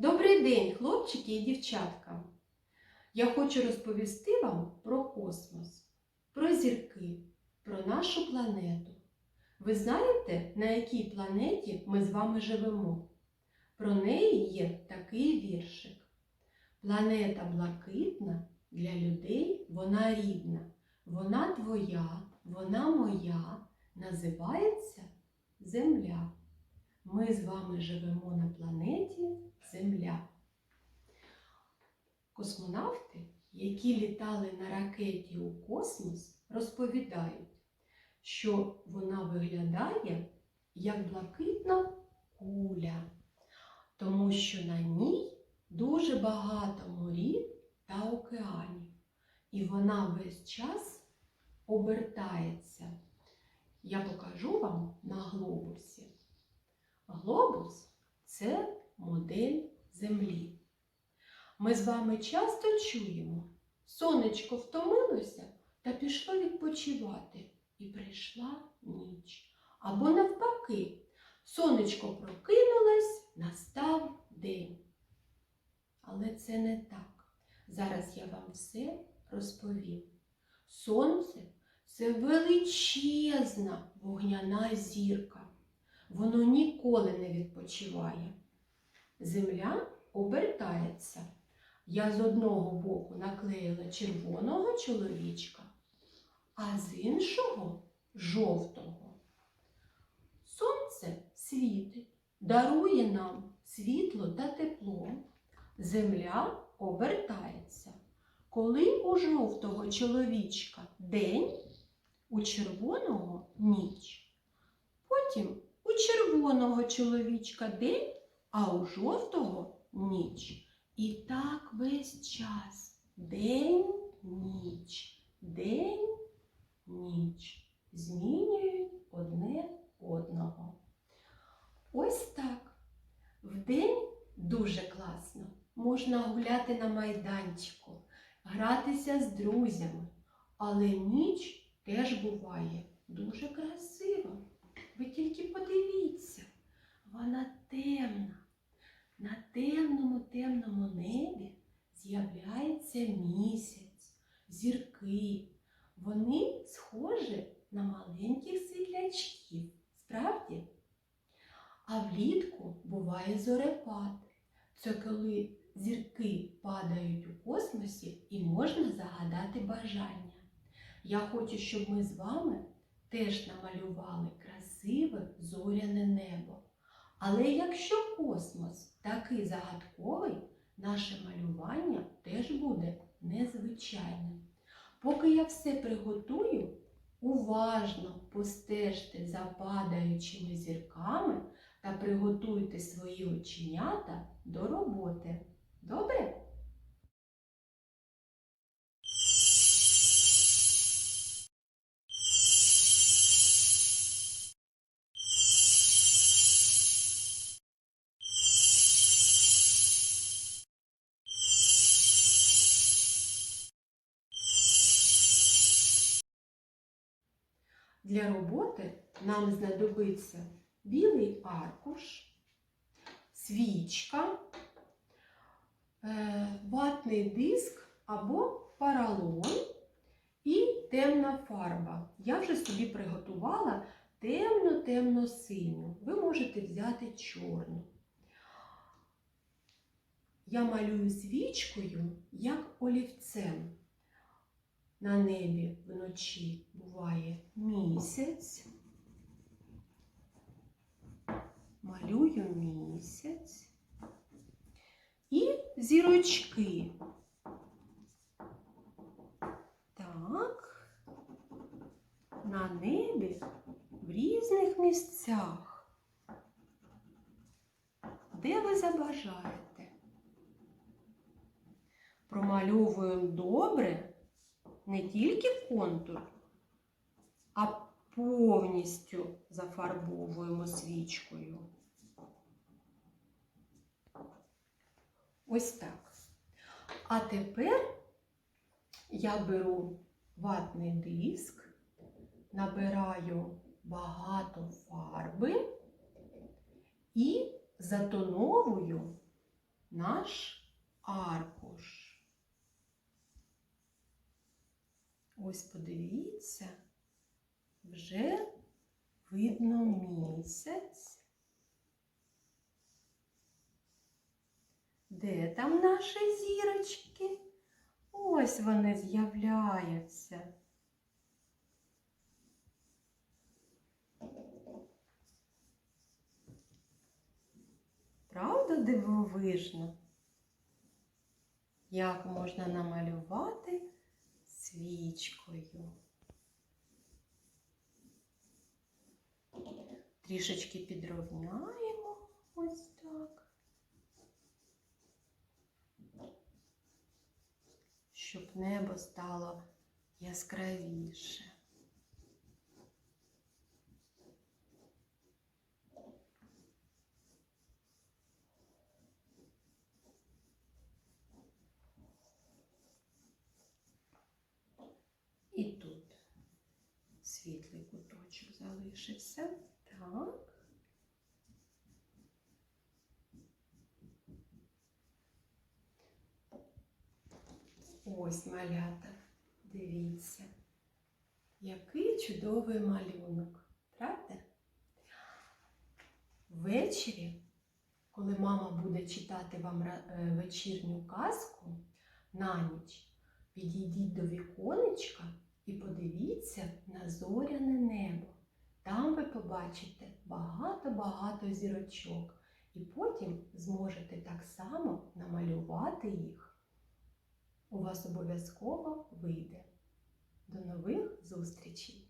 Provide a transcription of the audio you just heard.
Добрий день, хлопчики і дівчатка! Я хочу розповісти вам про космос, про зірки, про нашу планету. Ви знаєте, на якій планеті ми з вами живемо? Про неї є такий віршик. Планета блакитна для людей вона рідна. Вона твоя, вона моя, називається Земля. Ми з вами живемо на планеті. Космонавти, які літали на ракеті у космос, розповідають, що вона виглядає як блакитна куля, тому що на ній дуже багато морів та океанів, і вона весь час обертається. Я покажу вам на глобусі. Глобус це модель Землі. Ми з вами часто чуємо, сонечко втомилося та пішло відпочивати, і прийшла ніч. Або навпаки, сонечко прокинулось, настав день. Але це не так. Зараз я вам все розповім. Сонце це величезна вогняна зірка. Воно ніколи не відпочиває. Земля обертається. Я з одного боку наклеїла червоного чоловічка, а з іншого жовтого. Сонце світить, дарує нам світло та тепло. Земля обертається. Коли у жовтого чоловічка день, у червоного ніч. Потім у червоного чоловічка день, а у жовтого ніч. І так весь час. День, ніч, день, ніч. Змінюють одне одного. Ось так. Вдень дуже класно. Можна гуляти на майданчику, гратися з друзями. Але ніч теж буває дуже красива. Ви тільки подивіться, вона темна. На темному темному небі з'являється місяць, зірки. Вони схожі на маленьких світлячків, справді? А влітку буває зорепад. Це коли зірки падають у космосі і можна загадати бажання. Я хочу, щоб ми з вами теж намалювали красиве зоряне небо. Але якщо космос такий загадковий, наше малювання теж буде незвичайним. Поки я все приготую, уважно постежте за падаючими зірками та приготуйте свої оченята до роботи. Добре? Для роботи нам знадобиться білий аркуш, свічка, е, ватний диск або паралон і темна фарба. Я вже собі приготувала темно-темно синю. Ви можете взяти чорну. Я малюю свічкою як олівцем. На небі вночі буває місяць. Малюю місяць і зірочки. Так, на небі в різних місцях. Де ви забажаєте? Промальовуємо добре не тільки контур, а повністю зафарбовуємо свічкою. Ось так. А тепер я беру ватний диск, набираю багато фарби і затоновую наш аркуш. Ось подивіться, вже видно місяць. Де там наші зірочки? Ось вони з'являються. Правда дивовижно? Як можна намалювати свічкою? Трішечки підровняємо ось так. Щоб небо стало яскравіше. І тут світлий куточок залишився. Так. Ось малята. Дивіться. Який чудовий малюнок, правда? Ввечері, коли мама буде читати вам е, вечірню казку на ніч, підійдіть до віконечка і подивіться на зоряне небо. Там ви побачите багато-багато зірочок, і потім зможете так само намалювати їх. У вас обов'язково вийде. До нових зустрічей!